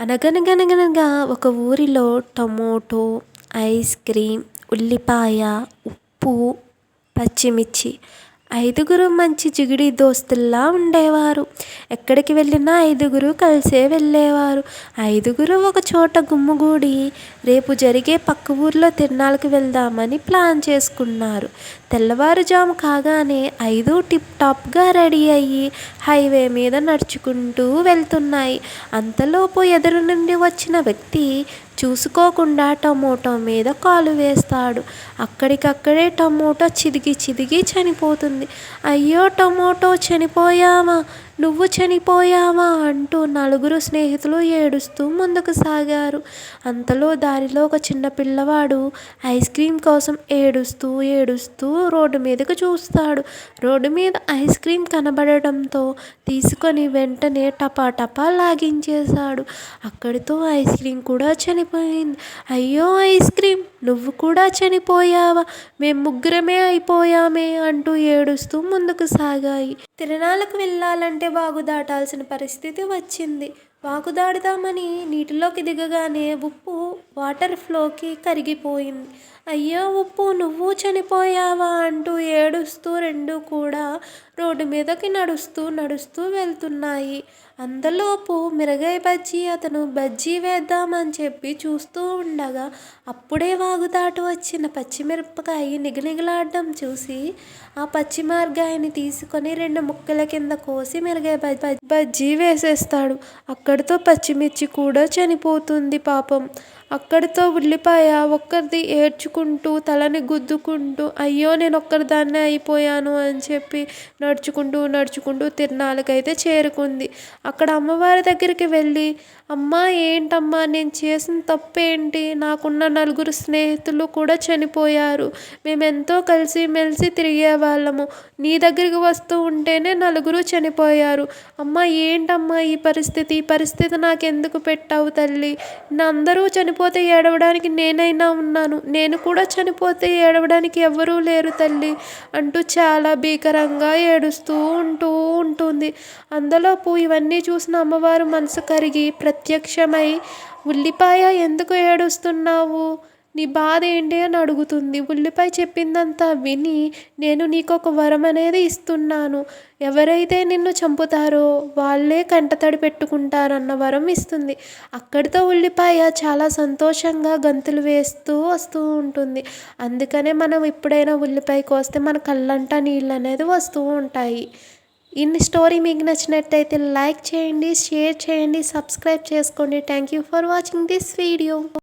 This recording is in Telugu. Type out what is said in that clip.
అనగనగనగనగా ఒక ఊరిలో టమోటో ఐస్ క్రీమ్ ఉల్లిపాయ ఉప్పు పచ్చిమిర్చి ఐదుగురు మంచి జిగిడి దోస్తుల్లా ఉండేవారు. ఎక్కడికి వెళ్ళినా ఐదుగురు కలిసే వెళ్ళేవారు. ఐదుగురు ఒక చోట గుమ్ముగూడి రేపు జరిగే పక్క ఊరిలో తిరణాలకు వెళ్దామని ప్లాన్ చేసుకున్నారు. తెల్లవారుజాము కాగానే ఐదు టిప్ టాప్గా రెడీ అయ్యి హైవే మీద నడుచుకుంటూ వెళ్తున్నాయి. అంతలోపు ఎదురు నుండి వచ్చిన వ్యక్తి చూసుకోకుండా టమోటో మీద కాలు వేస్తాడు. అక్కడికక్కడే టమోటో చిదిగి చిదిగి చనిపోతుంది. అయ్యో టమోటో చనిపోయామా నువ్వు చనిపోయావా అంటూ నలుగురు స్నేహితులు ఏడుస్తూ ముందుకు సాగారు. అంతలో దారిలో ఒక చిన్న పిల్లవాడు ఐస్ క్రీమ్ కోసం ఏడుస్తూ ఏడుస్తూ రోడ్డు మీదకు చూస్తాడు. రోడ్డు మీద ఐస్ క్రీమ్ కనబడటంతో తీసుకొని వెంటనే టపా టపా లాగించేశాడు. అక్కడితో ఐస్ క్రీమ్ కూడా చనిపోయింది. అయ్యో ఐస్ క్రీమ్ నువ్వు కూడా చనిపోయావా? మేము ముగ్గురమే అయిపోయామే అంటూ ఏడుస్తూ ముందుకు సాగాయి. తిరణాలకు వెళ్ళాలంటే వాగు దాటాల్సిన పరిస్థితి వచ్చింది. వాగు దాటుదామని నీటిలోకి దిగగానే ఉప్పు వాటర్ ఫ్లోకి కరిగిపోయింది. అయ్యో ఉప్పు నువ్వు చనిపోయావా అంటూ ఏడుస్తూ రెండు కూడా రోడ్డు మీదకి నడుస్తూ నడుస్తూ వెళ్తున్నాయి. అందులోపు మిరగాయ బజ్జీ అతను బజ్జీ వేద్దామని చెప్పి చూస్తూ ఉండగా అప్పుడే వాగుదాటు వచ్చిన పచ్చిమిరపకాయ నిగనిగలాడడం చూసి ఆ పచ్చి మార్గాయని తీసుకొని రెండు ముక్కల కింద కోసి మిరగాయ బజ్జీ వేసేస్తాడు. అక్కడ అక్కడితో పచ్చిమిర్చి కూడా చనిపోతుంది పాపం. అక్కడితో ఉల్లిపాయ ఒక్కరిది ఏడ్చుకుంటూ తలని గుద్దుకుంటూ అయ్యో నేను ఒక్కరిదాన్నే అయిపోయాను అని చెప్పి నడుచుకుంటూ నడుచుకుంటూ తిరునాలకైతే చేరుకుంది. అక్కడ అమ్మవారి దగ్గరికి వెళ్ళి అమ్మా ఏంటమ్మా నేను చేసిన తప్పేంటి? నాకున్న నలుగురు స్నేహితులు కూడా చనిపోయారు. మేమెంతో కలిసి మెలిసి తిరిగే వాళ్ళము. నీ దగ్గరికి వస్తూ ఉంటేనే నలుగురు చనిపోయారు. అమ్మా ఏంటమ్మా ఈ పరిస్థితి? ఈ పరిస్థితి నాకు ఎందుకు పెట్టావు తల్లి? నా అందరూ చనిపోతే ఏడవడానికి నేనైనా ఉన్నాను. నేను కూడా చనిపోతే ఏడవడానికి ఎవరూ లేరు తల్లి అంటూ చాలా భీకరంగా ఏడుస్తూ ఉంటూ ఉంటుంది. అందులోపు ఇవన్నీ చూసిన అమ్మవారు మనసు కరిగి ప్రత్యక్షమై ఉల్లిపాయ ఎందుకు ఏడుస్తున్నావు? నీ బాధ ఏంటి అని అడుగుతుంది. ఉల్లిపాయ చెప్పిందంతా విని నేను నీకు ఒక వరం అనేది ఇస్తున్నాను. ఎవరైతే నిన్ను చంపుతారో వాళ్ళే కంటతడి పెట్టుకుంటారన్న వరం ఇస్తుంది. అక్కడితో ఉల్లిపాయ చాలా సంతోషంగా గంతులు వేస్తూ వస్తూ ఉంటుంది. అందుకనే మనం ఎప్పుడైనా ఉల్లిపాయ కోస్తే మన కళ్ళంట నీళ్ళు అనేది వస్తూ ఉంటాయి. ఇన్ని స్టోరీ మీకు నచ్చినట్టయితే లైక్ చేయండి షేర్ చేయండి సబ్స్క్రైబ్ చేసుకోండి. Thank you for watching this video.